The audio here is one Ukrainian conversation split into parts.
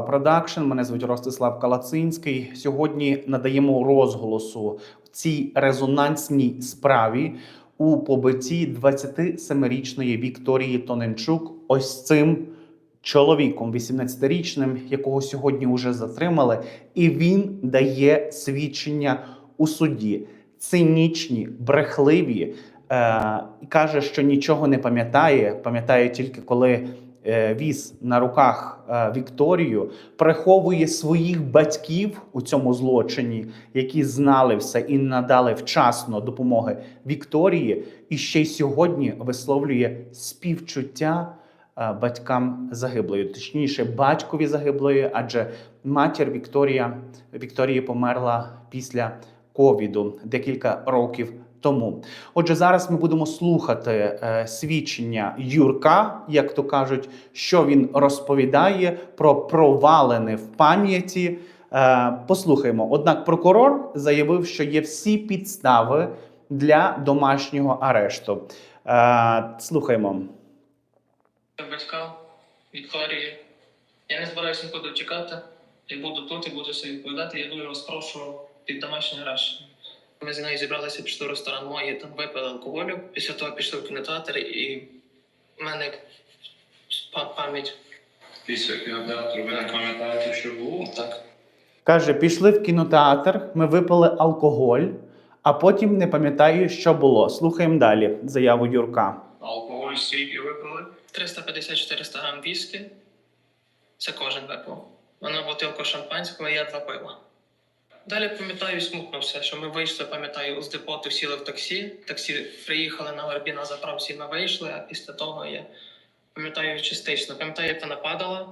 Продакшн. Мене звуть Ростислав Калацинський. Сьогодні надаємо розголосу в цій резонансній справі у побитті 27-річної Вікторії Тоненчук. Ось цим чоловіком, 18-річним, якого сьогодні вже затримали, і він дає свідчення у суді. Цинічні, брехливі. Е, каже, що нічого не пам'ятає. Пам'ятає тільки коли віз на руках е, Вікторію, приховує своїх батьків у цьому злочині, які знали все і надали вчасно допомоги Вікторії, і ще й сьогодні висловлює співчуття е, батькам загиблої, точніше, батькові загиблої, адже матір Вікторія Вікторії померла після ковіду декілька років тому. Отже, зараз ми будемо слухати е, свідчення Юрка, як то кажуть, що він розповідає про провалене в пам'яті. Е, послухаємо. Однак прокурор заявив, що є всі підстави для домашнього арешту. Е, слухаємо. батькам Вікторії. Я не збираюся нікуди чекати. І буду тут, і буду все відповідати. Я дуже вас прошу під домашній арешт. Ми з нею зібралися, пішли в ресторан мої, там випили алкоголю. Після того пішли в кінотеатр, і в мене пам'ять Після кінотеатру ви не пам'ятаєте, що було? так. Каже: пішли в кінотеатр, ми випили алкоголь, а потім не пам'ятаю, що було. Слухаємо далі заяву Юрка. Алкоголь стільки випили? 350-400 грам віскі. Це кожен випив. Вона бутилку шампанського, я два пива. Далі пам'ятаю, смутнувся, що ми вийшли, пам'ятаю, з депоту сіли в таксі. Таксі приїхали на Вербі на заправці, ми вийшли, а після того я пам'ятаю частично. Пам'ятаю, як вона падала.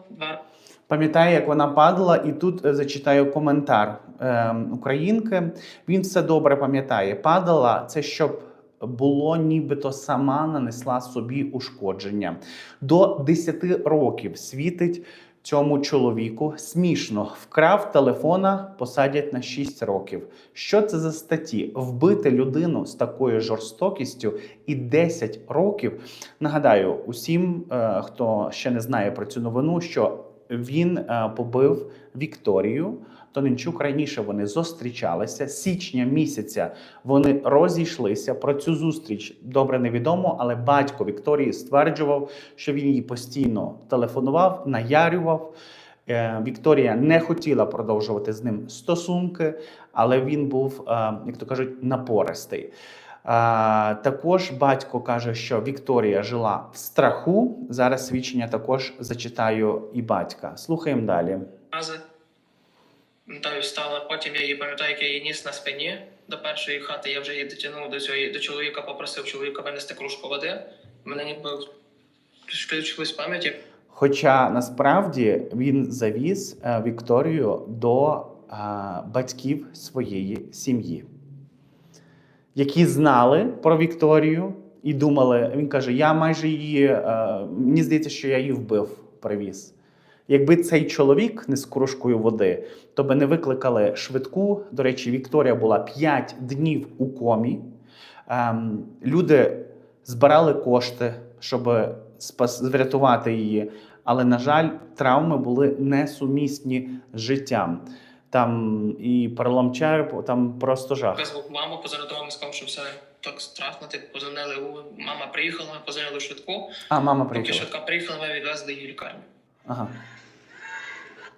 Пам'ятаю, як вона падала, і тут е, зачитаю коментар е, українки. Він все добре пам'ятає. Падала це щоб. Було нібито сама нанесла собі ушкодження. До 10 років світить цьому чоловіку. Смішно вкрав телефона, посадять на 6 років. Що це за статті? Вбити людину з такою жорстокістю і 10 років. Нагадаю усім, е, хто ще не знає про цю новину, що він е, побив Вікторію. Тоненчук раніше вони зустрічалися. Січня місяця вони розійшлися. Про цю зустріч добре невідомо, але батько Вікторії стверджував, що він їй постійно телефонував, наярював. Е, Вікторія не хотіла продовжувати з ним стосунки, але він був, е, як то кажуть, напористий. Також батько каже, що Вікторія жила в страху. Зараз свідчення також зачитаю і батька. Слухаємо далі. Пам'ятаю, встала, потім я її пам'ятаю, як я її ніс на спині до першої хати. Я вже її дотягнув до цього до чоловіка, попросив чоловіка винести кружку води. Мене ніби включилась пам'ять, Хоча насправді він завіз е, Вікторію до е, батьків своєї сім'ї, які знали про Вікторію і думали, він каже: Я майже її, е, мені здається, що я її вбив, привіз. Якби цей чоловік не з кружкою води, то би не викликали швидку. До речі, Вікторія була 5 днів у комі. Ем, люди збирали кошти, щоб спас, врятувати її. Але, на жаль, травми були несумісні з життям. Там і перелом черепу, там просто жах. визвав маму, позвонив мамі, сказав, що все так страшно. Ти позвонили у мама приїхала, позвонили швидку. А, мама Поки швидка приїхала, ми відвезли її в лікарню. Ага.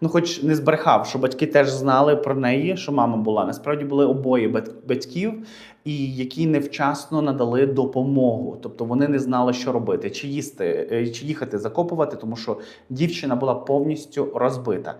Ну, хоч не збрехав, що батьки теж знали про неї, що мама була. Насправді були обоє батьків, і які невчасно надали допомогу. Тобто вони не знали, що робити, чи їсти, е, чи їхати закопувати, тому що дівчина була повністю розбита.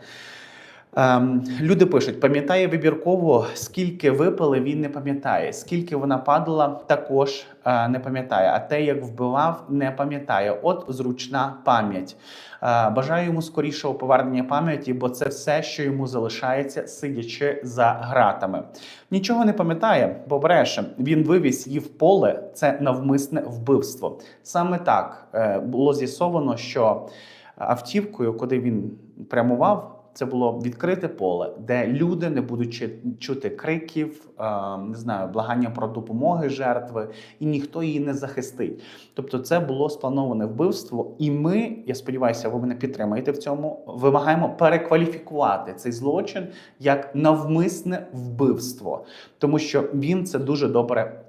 Ем, люди пишуть: пам'ятає вибірково, скільки випили, він не пам'ятає. Скільки вона падала, також е, не пам'ятає. А те, як вбивав, не пам'ятає. От зручна пам'ять. Е, бажаю йому скорішого повернення пам'яті, бо це все, що йому залишається, сидячи за гратами. Нічого не пам'ятає, бо бреше. Він вивіз її в поле. Це навмисне вбивство. Саме так е, було з'ясовано, що автівкою, куди він прямував, це було відкрите поле, де люди не будуть чути криків, не знаю, благання про допомоги жертви, і ніхто її не захистить. Тобто, це було сплановане вбивство, і ми, я сподіваюся, ви мене підтримаєте в цьому. Вимагаємо перекваліфікувати цей злочин як навмисне вбивство, тому що він це дуже добре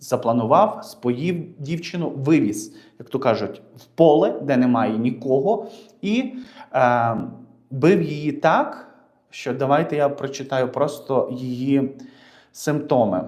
запланував, споїв дівчину, вивіз, як то кажуть, в поле, де немає нікого, і е, бив її так, що давайте я прочитаю просто її симптоми.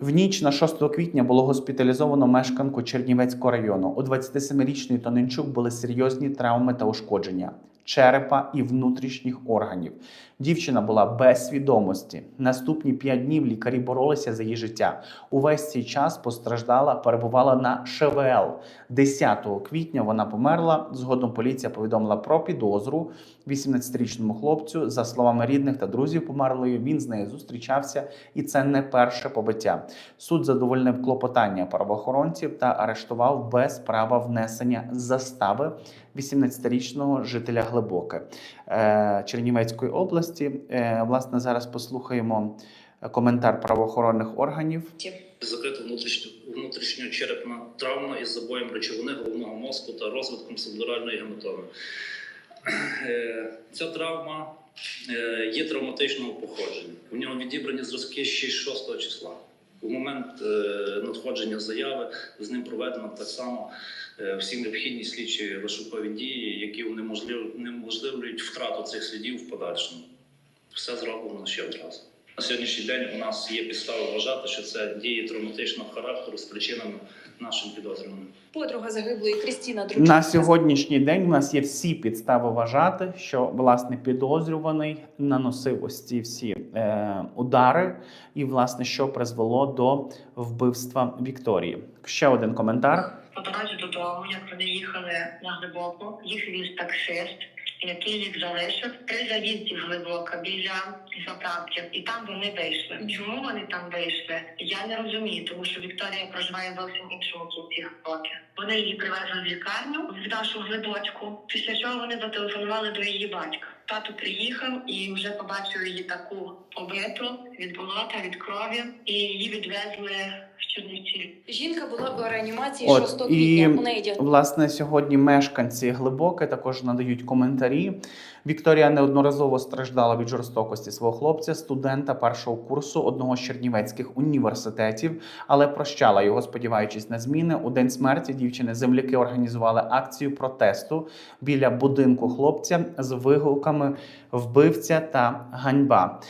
В ніч на 6 квітня було госпіталізовано мешканку Чернівецького району. У 27-річної Тоненчук були серйозні травми та ушкодження черепа і внутрішніх органів. Дівчина була без свідомості. Наступні 5 днів лікарі боролися за її життя. Увесь цей час постраждала, перебувала на ШВЛ. 10 квітня вона померла. Згодом поліція повідомила про підозру 18-річному хлопцю. За словами рідних та друзів померлої, він з нею зустрічався, і це не перше побиття. Суд задовольнив клопотання правоохоронців та арештував без права внесення застави 18-річного жителя Глибоке е, Чернівецької області. Е, Власне, зараз послухаємо коментар правоохоронних органів. Закрита внутрішньо внутрішньочерепна травма із забоєм речовини головного мозку та розвитком субдуральної гематоми. Е, Ця травма є травматичного походження. В нього відібрані зразки ще й 6 числа. У момент надходження заяви з ним проведено так само всі необхідні слідчі розшукові дії, які унеможлив- унеможливлюють втрату цих слідів в подальшому. Все зроблено ще одразу. На сьогоднішній день у нас є підстави вважати, що це дії травматичного характеру спричинені нашим підозрюваним. Подруга загиблої Крістіна Дручук. На сьогоднішній день у нас є всі підстави вважати, що власне підозрюваний наносив ось ці всі е, удари, і власне що призвело до вбивства Вікторії. Ще один коментар. По дорозі додому, як вони їхали на глибоку, їх віз таксист, який їх залишив заїзді в глибока біля заправки, і там вони вийшли. Чому вони там вийшли? Я не розумію, тому що Вікторія проживає зовсім іншому кінці глибоки. Вони її привезли в лікарню в нашу глибочку. Після чого вони зателефонували до її батька. Тато приїхав і вже побачив її таку побиту від болота, від крові, і її відвезли в Чернівці. Жінка була в реанімації От, 6 квітня. У неї. Власне, сьогодні мешканці глибоке також надають коментарі. Вікторія неодноразово страждала від жорстокості свого хлопця, студента першого курсу одного з чернівецьких університетів, але прощала його, сподіваючись на зміни. У день смерті дівчини земляки організували акцію протесту біля будинку хлопця з вигуками вбивця та ганьба.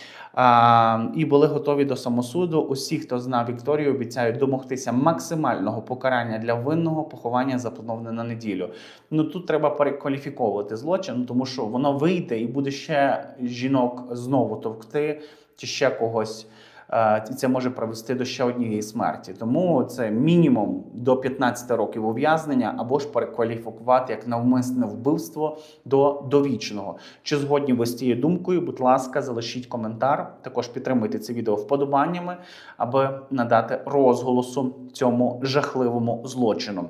І були готові до самосуду. Усі, хто знав Вікторію, обіцяють домогтися максимального покарання для винного поховання заплановане на неділю. Ну тут треба перекваліфіковувати злочин, тому що воно вийде і буде ще жінок знову товкти чи ще когось. Е, І це може привести до ще однієї смерті. Тому це мінімум до 15 років ув'язнення або ж перекваліфікувати як навмисне вбивство до довічного. Чи згодні ви з цією думкою? Будь ласка, залишіть коментар. Також підтримуйте це відео вподобаннями, аби надати розголосу цьому жахливому злочину.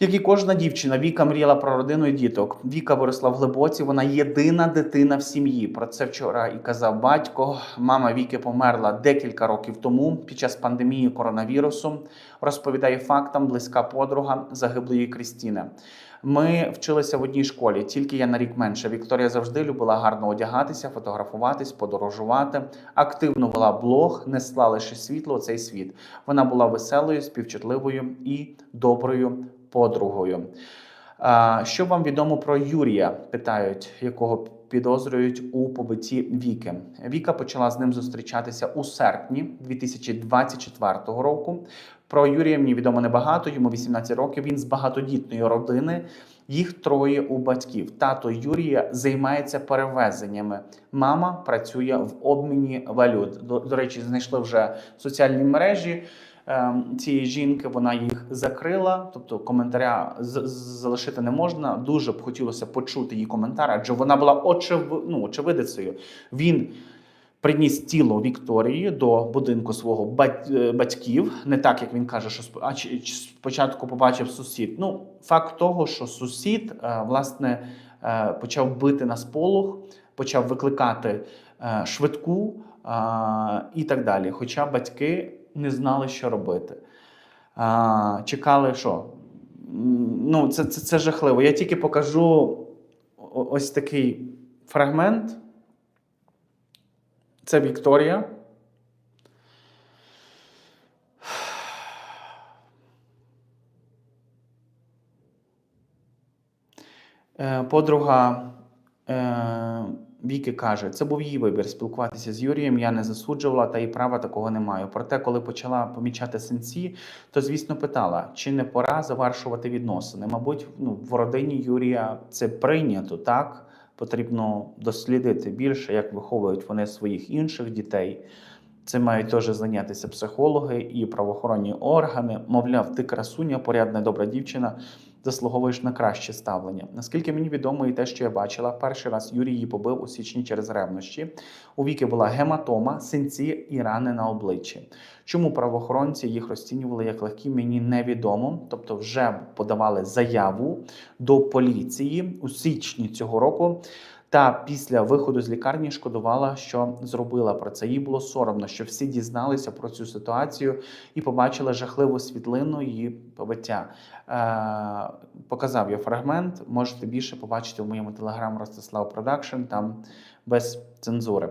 Як і кожна дівчина, Віка мріяла про родину і діток. Віка виросла в глибоці. Вона єдина дитина в сім'ї. Про це вчора і казав батько. Мама Віки померла декілька років тому під час пандемії коронавірусу. Розповідає фактам близька подруга загиблої Крістіни. Ми вчилися в одній школі, тільки я на рік менше. Вікторія завжди любила гарно одягатися, фотографуватись, подорожувати. Активно вела блог, несла лише світло у цей світ. Вона була веселою, співчутливою і доброю подругою. Що вам відомо про Юрія? питають, якого підозрюють у побитті Віки. Віка почала з ним зустрічатися у серпні 2024 року. Про Юрія мені відомо небагато. Йому 18 років. Він з багатодітної родини. Їх троє у батьків. Тато Юрія займається перевезеннями. Мама працює в обміні валют. До, до речі, знайшли вже соціальні мережі цієї жінки. Вона їх закрила, тобто коментаря залишити не можна. Дуже б хотілося почути її коментар, адже вона була очев... ну, очевидицею. Він приніс тіло Вікторії до будинку свого е, батьків, не так як він каже, що спочатку побачив сусід. Ну, факт того, що сусід е, власне е, почав бити на сполох, почав викликати швидку і так далі. Хоча батьки не знали, що робити. А, чекали, що? Ну, це, це, це жахливо. Я тільки покажу ось такий фрагмент. Це Вікторія. Е, Подруга е, Віки каже, це був її вибір спілкуватися з Юрієм. Я не засуджувала, та і права такого не маю. Проте, коли почала помічати синці, то звісно питала, чи не пора завершувати відносини. Мабуть, ну, в родині Юрія це прийнято, так? Потрібно дослідити більше, як виховують вони своїх інших дітей. Це мають теж зайнятися психологи і правоохоронні органи. Мовляв, ти красуня, порядна, добра дівчина, заслуговуєш на краще ставлення. Наскільки мені відомо, і те, що я бачила, перший раз Юрій її побив у січні через ревнощі. У віки була гематома, синці і рани на обличчі. Чому правоохоронці їх розцінювали як легкі, мені невідомо. Тобто, вже подавали заяву до поліції у січні цього року. Та після виходу з лікарні шкодувала, що зробила про це. Їй було соромно, що всі дізналися про цю ситуацію і побачили жахливу світлину її побиття. Е, показав я фрагмент. Можете більше побачити в моєму телеграм Ростислав Продакшн, там без цензури.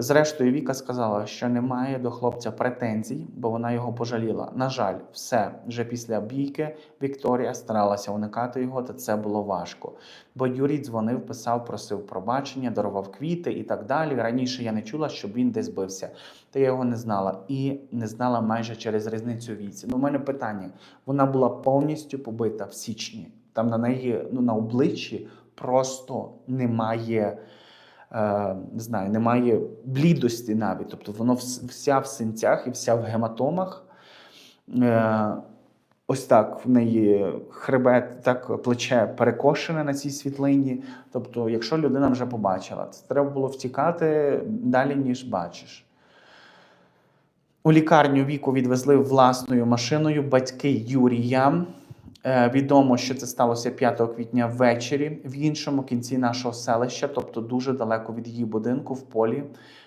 Зрештою, Віка сказала, що немає до хлопця претензій, бо вона його пожаліла. На жаль, все вже після бійки Вікторія старалася уникати його, та це було важко. Бо Юрій дзвонив, писав, просив пробачення, дарував квіти і так далі. Раніше я не чула, щоб він десь бився. Та я його не знала і не знала майже через різницю віці. Ну, у мене питання: вона була повністю побита в січні. Там на неї ну на обличчі просто немає. Е, не знаю, немає блідості навіть. Тобто воно вся в синцях і вся в гематомах. Е, ось так в неї хребет, так плече перекошене на цій світлині. Тобто, якщо людина вже побачила, це треба було втікати далі, ніж бачиш. У лікарню віку відвезли власною машиною батьки Юрія. Е, Відомо, що це сталося 5 квітня ввечері в іншому кінці нашого селища, тобто дуже далеко від її будинку в полі.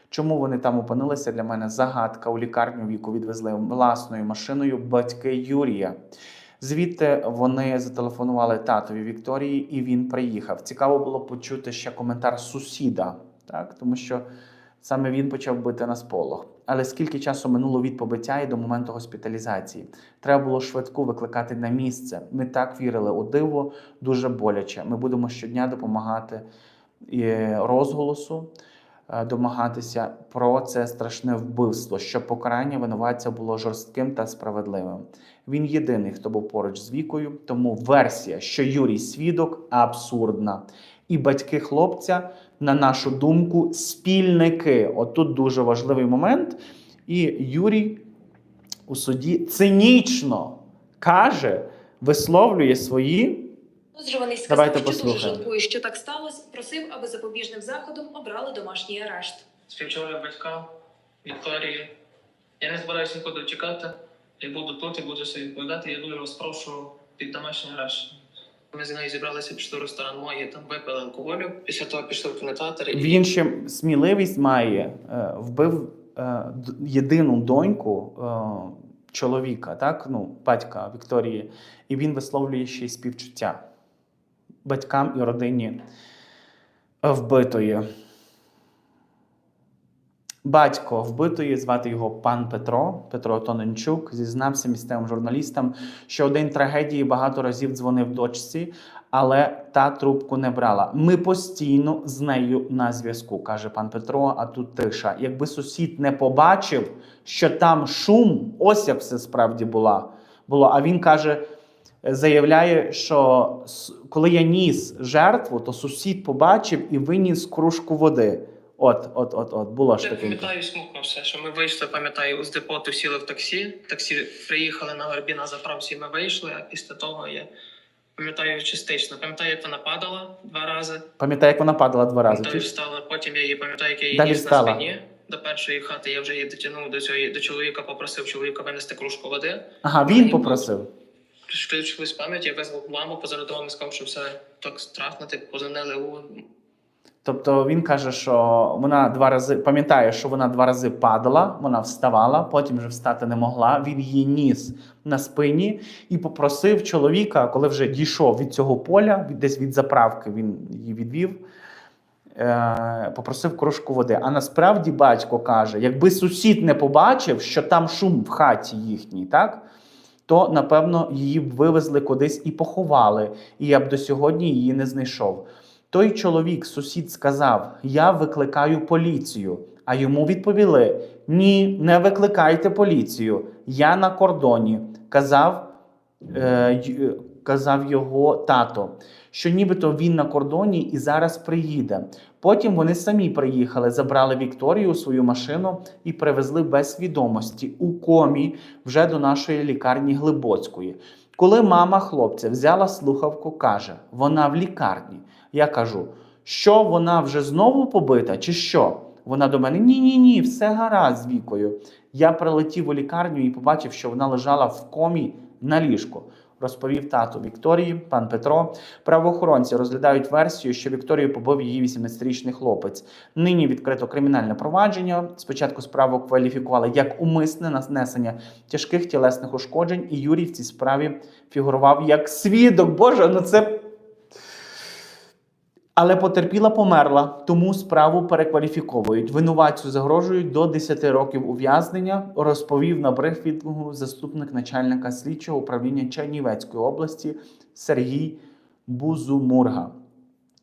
Чому вони там опинилися? Для мене загадка. У лікарню віку відвезли власною машиною батьки Юрія. Звідти вони зателефонували татові Вікторії, і він приїхав. Цікаво було почути ще коментар сусіда, так тому що саме він почав бити на сполох. Але скільки часу минуло від побиття і до моменту госпіталізації? Треба було швидку викликати на місце. Ми так вірили у диво, дуже боляче. Ми будемо щодня допомагати розголосу, е, домагатися про це страшне вбивство, щоб покарання винуватця було жорстким та справедливим. Він єдиний, хто був поруч з вікою, тому версія, що Юрій свідок, абсурдна. І батьки хлопця, на нашу думку, спільники. Отут дуже важливий момент. І Юрій у суді цинічно каже, висловлює свої. Підозрюваний сказав, Давайте що дуже жалкує, що так сталося. Просив, аби запобіжним заходом обрали домашній арешт. Співчуваю батькам Вікторії. Я не збираюся нікуди чекати. Я буду тут і буду все відповідати. Я дуже вас прошу під домашній арешт. Ми з нею зібралися, пішли в ресторан мої, там випили алкоголю. Після того пішли в кінотеатр. і- Він ще сміливість має, е, вбив е, єдину доньку е, чоловіка, так? Ну, батька Вікторії, і він висловлює ще й співчуття батькам і родині вбитої. Батько вбитої, звати його пан Петро, Петро Тоненчук, зізнався місцевим журналістам, що один трагедії багато разів дзвонив дочці, але та трубку не брала. Ми постійно з нею на зв'язку, каже пан Петро. А тут тиша. Якби сусід не побачив, що там шум, ось як все справді була. було. А він каже. Заявляє, що коли я ніс жертву, то сусід побачив і виніс кружку води. От, от, от, от, було ж Я таке. пам'ятаю, смухнувся, що ми вийшли, пам'ятаю, з депоту сіли в таксі. Таксі приїхали на горбі на заправці, ми вийшли, а після того я пам'ятаю частично. Пам'ятаю, як вона падала два рази. Пам'ятаю, як вона падала два рази. Чуєш? встала, потім я її пам'ятаю, як я її Далі ніс на спині. до першої хати я вже її дотягнув до цього до чоловіка, попросив чоловіка винести кружку води. Ага, він попросив. Включили з пам'яті, я визвав маму, позарадував і сказав, що все так страшно, типу, позвонили у Тобто він каже, що вона два рази пам'ятає, що вона два рази падала, вона вставала, потім вже встати не могла. Він її ніс на спині і попросив чоловіка, коли вже дійшов від цього поля, десь від заправки він її відвів. Е, попросив кружку води. А насправді батько каже: якби сусід не побачив, що там шум в хаті їхній, так? То напевно її б вивезли кудись і поховали, і я б до сьогодні її не знайшов. Той чоловік, сусід, сказав: Я викликаю поліцію. А йому відповіли: Ні, не викликайте поліцію. Я на кордоні. Казав, е, е, казав його тато, що нібито він на кордоні і зараз приїде. Потім вони самі приїхали, забрали Вікторію у свою машину і привезли без свідомості у комі вже до нашої лікарні Глибоцької. Коли мама хлопця взяла слухавку, каже: вона в лікарні. Я кажу, що вона вже знову побита, чи що? Вона до мене: ні, ні, ні, все гаразд з вікою. Я прилетів у лікарню і побачив, що вона лежала в комі на ліжку. Розповів тато Вікторії, пан Петро. Правоохоронці розглядають версію, що Вікторію побив її 18-річний хлопець. Нині відкрито кримінальне провадження. Спочатку справу кваліфікували як умисне нанесення тяжких тілесних ушкоджень, і Юрій в цій справі фігурував як свідок. Боже, ну це. Але потерпіла померла, тому справу перекваліфіковують. Винуватцю загрожують до 10 років ув'язнення, розповів на брифінгу заступник начальника слідчого управління Чернівецької області Сергій Бузумурга.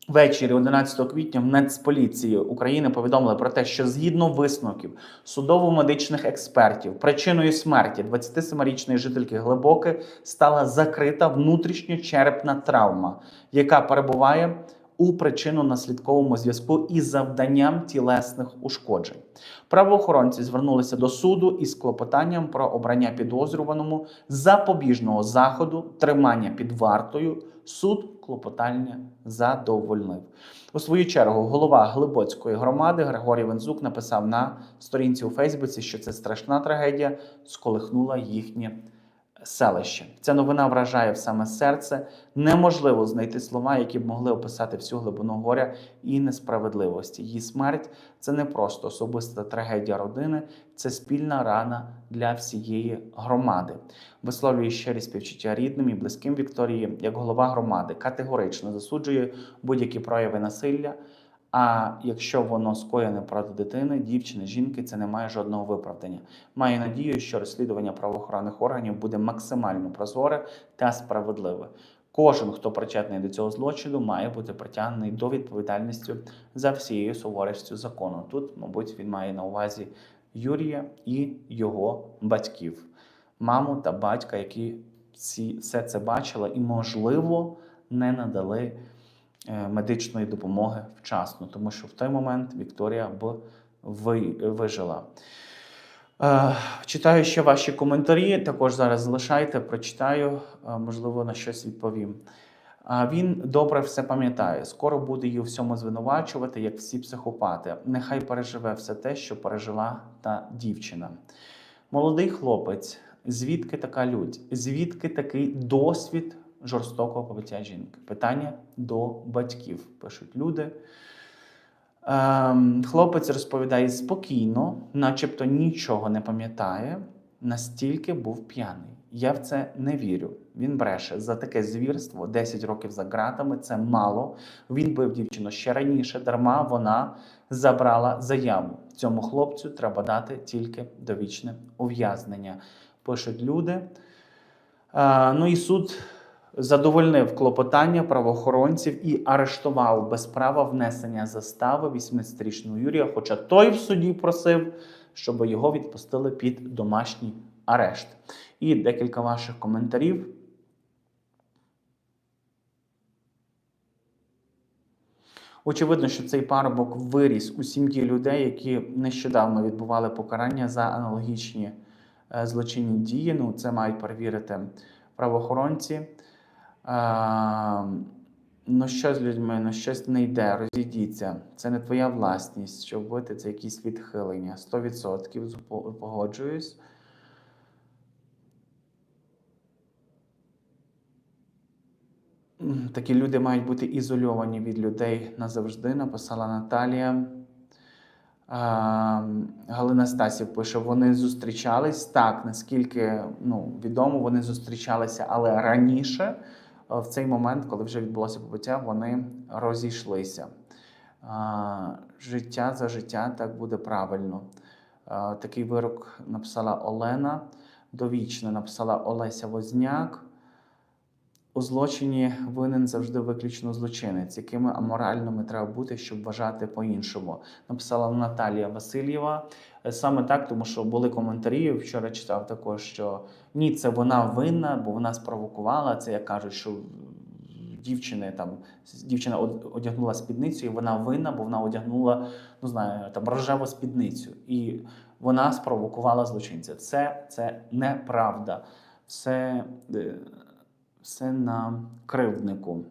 Ввечері 11 квітня в Нацполіції України повідомили про те, що згідно висновків судово-медичних експертів, причиною смерті 27-річної жительки Глибоки стала закрита внутрішньочерепна травма, яка перебуває у причинно-наслідковому зв'язку із завданням тілесних ушкоджень. Правоохоронці звернулися до суду із клопотанням про обрання підозрюваному запобіжного заходу, тримання під вартою. Суд клопотання задовольнив. У свою чергу голова Глибоцької громади Григорій Вензук написав на сторінці у Фейсбуці, що це страшна трагедія сколихнула їхнє селище. Ця новина вражає в саме серце. Неможливо знайти слова, які б могли описати всю глибину горя і несправедливості. Її смерть це не просто особиста трагедія родини, це спільна рана для всієї громади. Висловлює щирі співчуття рідним і близьким Вікторії, як голова громади, категорично засуджує будь-які прояви насилля. А якщо воно скоєне проти дитини, дівчини, жінки, це не має жодного виправдання. Маю надію, що розслідування правоохоронних органів буде максимально прозоре та справедливе. Кожен, хто причетний до цього злочину, має бути притягнений до відповідальності за всією суворістю закону. Тут, мабуть, він має на увазі Юрія і його батьків, маму та батька, які всі, все це бачили і, можливо, не надали медичної допомоги вчасно, тому що в той момент Вікторія б вижила. Е, Читаю ще ваші коментарі. Також зараз залишайте, прочитаю, е, можливо, на щось відповім. А Він добре все пам'ятає. Скоро буде її у всьому звинувачувати, як всі психопати. Нехай переживе все те, що пережила та дівчина. Молодий хлопець, звідки така лють? Звідки такий досвід жорстокого побиття жінки? Питання до батьків пишуть люди. Ем, хлопець розповідає спокійно, начебто нічого не пам'ятає, настільки був п'яний. Я в це не вірю. Він бреше за таке звірство 10 років за ґратами. Це мало. Він бив дівчину ще раніше, дарма вона забрала заяву. Цьому хлопцю треба дати тільки довічне ув'язнення. Пишуть люди. Е, ну і суд задовольнив клопотання правоохоронців і арештував без права внесення застави 18-річного Юрія, хоча той в суді просив, щоб його відпустили під домашній арешт. І декілька ваших коментарів. Очевидно, що цей парубок виріс у сім'ї людей, які нещодавно відбували покарання за аналогічні е, злочинні дії. Ну, це мають перевірити правоохоронці. Е, Ну, що з людьми, ну щось не йде, розійдіться. Це не твоя власність. Що вбити, це якісь відхилення. 100% погоджуюсь. Такі люди мають бути ізольовані від людей назавжди, написала Наталія. А, Галина Стасів пише: вони зустрічались так, наскільки ну, відомо, вони зустрічалися, але раніше, в цей момент, коли вже відбулося побиття, вони розійшлися. Життя за життя так буде правильно. Такий вирок написала Олена. Довічно написала Олеся Возняк. У злочині винен завжди виключно злочинець, якими аморальними треба бути, щоб вважати по-іншому. Написала Наталія Васильєва. Е, Саме так, тому що були коментарі. Вчора читав також, що ні, це вона винна, бо вона спровокувала. Це як кажуть, що дівчини там дівчина одягнула спідницю, і вона винна, бо вона одягнула, ну знаю, там рожеву спідницю. І вона спровокувала злочинця. Це, це неправда. Все, е, все на кривднику.